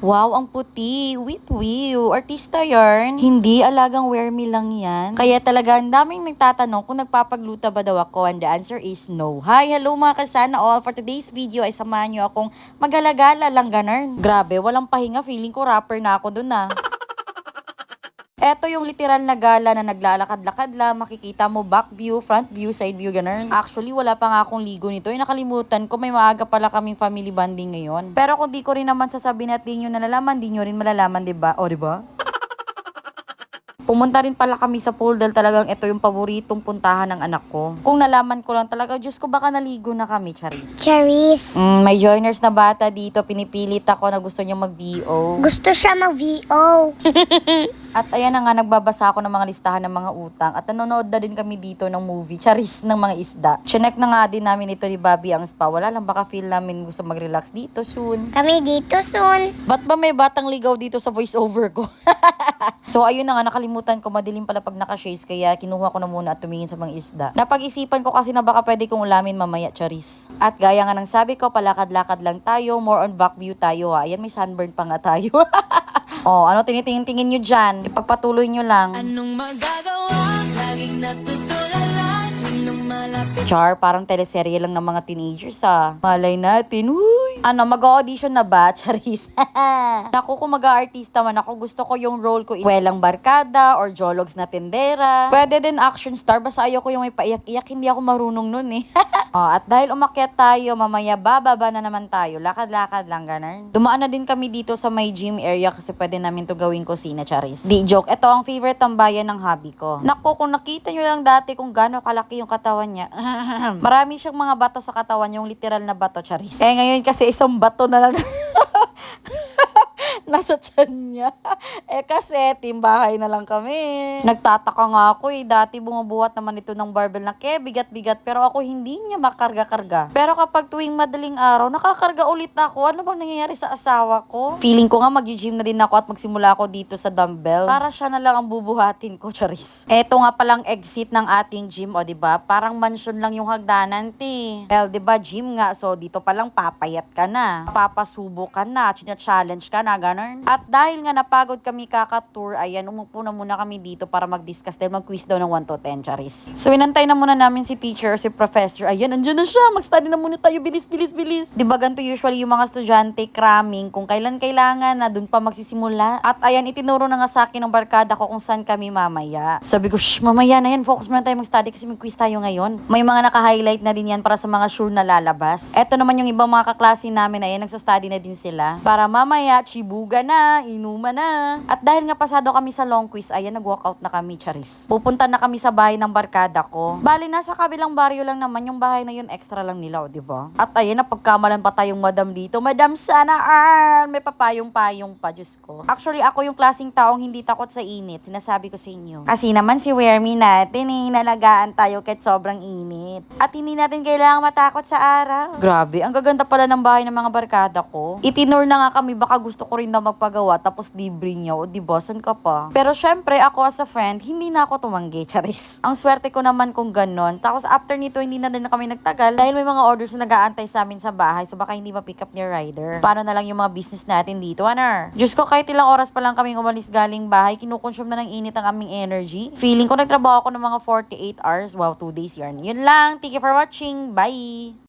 Wow, ang puti. Wait, wiw. Artista yarn. Hindi, alagang wear me lang yan. Kaya talaga, ang daming nagtatanong kung nagpapagluta ba daw ako. And the answer is no. Hi, hello mga kasana all. For today's video ay samahan nyo akong maghalagala lang ganun. Grabe, walang pahinga. Feeling ko rapper na ako dun ah. Eto yung literal na gala na naglalakad-lakad lang, makikita mo back view, front view, side view, ganun. Actually, wala pa nga akong ligo nito. Yung nakalimutan ko, may maaga pala kaming family bonding ngayon. Pero kung di ko rin naman sasabihin at di nyo nalalaman, di nyo rin malalaman, di ba? O, di ba? Pumunta rin pala kami sa pool dahil talagang ito yung paboritong puntahan ng anak ko. Kung nalaman ko lang talaga, Diyos ko baka naligo na kami, Charis. Charis. Mm, may joiners na bata dito, pinipilit ako na gusto niya mag-VO. Gusto siya mag-VO. At ayan na nga, nagbabasa ako ng mga listahan ng mga utang at nanonood na din kami dito ng movie, charis ng mga isda. Chinek na nga din namin ito ni Bobby ang spa. Wala lang, baka feel namin gusto mag-relax dito soon. Kami dito soon. Ba't ba may batang ligaw dito sa voiceover ko? so ayun na nga, nakalimutan ko, madilim pala pag naka-shades, kaya kinuha ko na muna at tumingin sa mga isda. Napag-isipan ko kasi na baka pwede kong ulamin mamaya, charis. At gaya nga ng sabi ko, palakad-lakad lang tayo, more on back view tayo ha. Ayan, may sunburn pa nga tayo. oh, ano tinitingin-tingin nyo dyan? Ipagpatuloy nyo lang. Anong magagawa? Laging natutulala Char, parang teleserye lang ng mga teenagers ah. Malay natin, huy. Ano, mag-audition na ba, Charis? Naku, kung mag-artista man ako, gusto ko yung role ko is welang barkada or jologs na tendera. Pwede din action star, basta ayaw ko yung may paiyak-iyak, hindi ako marunong nun eh. oh, at dahil umakyat tayo, mamaya bababa na naman tayo. Lakad-lakad lang, ganun. Dumaan na din kami dito sa may gym area kasi pwede namin to gawing kusina, Charis. Di joke, ito ang favorite tambayan ng hobby ko. Naku, kung nakita nyo lang dati kung gaano kalaki yung katawan niya. Marami siyang mga bato sa katawan, yung literal na bato, Charis. Eh ngayon kasi isang bato na lang. nasa tiyan niya. Eh kasi, timbahay na lang kami. Nagtataka nga ako eh. Dati bumubuhat naman ito ng barbell na ke, bigat-bigat. Pero ako hindi niya makarga-karga. Pero kapag tuwing madaling araw, nakakarga ulit ako. Ano bang nangyayari sa asawa ko? Feeling ko nga mag-gym na din ako at magsimula ako dito sa dumbbell. Para siya na lang ang bubuhatin ko, Charis. Eto nga palang exit ng ating gym, o ba? Parang mansion lang yung hagdanan, te. Well, ba, gym nga. So, dito palang papayat ka na. Papasubo ka na. China-challenge ka na, ganun. At dahil nga napagod kami kaka-tour, ayan, umupo na muna kami dito para mag-discuss dahil mag-quiz daw ng 1 to 10, Charis. So, inantay na muna namin si teacher si professor. Ayan, andyan na siya. Mag-study na muna tayo. Bilis, bilis, bilis. Di ba ganito usually yung mga estudyante cramming kung kailan kailangan na dun pa magsisimula. At ayan, itinuro na nga sa akin ng barkada ko kung saan kami mamaya. Sabi ko, shh, mamaya na yan. Focus muna tayo mag-study kasi may quiz tayo ngayon. May mga naka-highlight na din yan para sa mga sure na lalabas. Eto naman yung ibang mga kaklase namin, ayan, nagsa-study na din sila. Para mamaya, chibuga na, inuman na. At dahil nga pasado kami sa long quiz, ayan, nag-walkout na kami, charis. Pupunta na kami sa bahay ng barkada ko. Bali, nasa kabilang baryo lang naman, yung bahay na yun, extra lang nila, o, di ba? At ayan, napagkamalan pa tayong madam dito. Madam, sana, ah, may papayong-payong pa, Diyos ko. Actually, ako yung klaseng taong hindi takot sa init. Sinasabi ko sa inyo. Kasi naman si Wermy natin, eh, nalagaan tayo kahit sobrang init. At hindi natin kailangang matakot sa araw. Grabe, ang gaganda pala ng bahay ng mga barkada ko. Itinur na nga kami, baka gusto ko rin na magpagawa, tapos libre niya, o di ba, saan ka pa? Pero syempre, ako as a friend, hindi na ako tumanggi, charis. Ang swerte ko naman kung ganon. Tapos after nito, hindi na din na kami nagtagal dahil may mga orders na nag-aantay sa amin sa bahay, so baka hindi ma-pick up ni rider. Paano na lang yung mga business natin dito, anar? Diyos ko, kahit ilang oras pa lang kaming umalis galing bahay, kinukonsume na ng init ang aming energy. Feeling ko nagtrabaho ako ng mga 48 hours. Wow, 2 days yarn. Yun lang. Thank you for watching. Bye!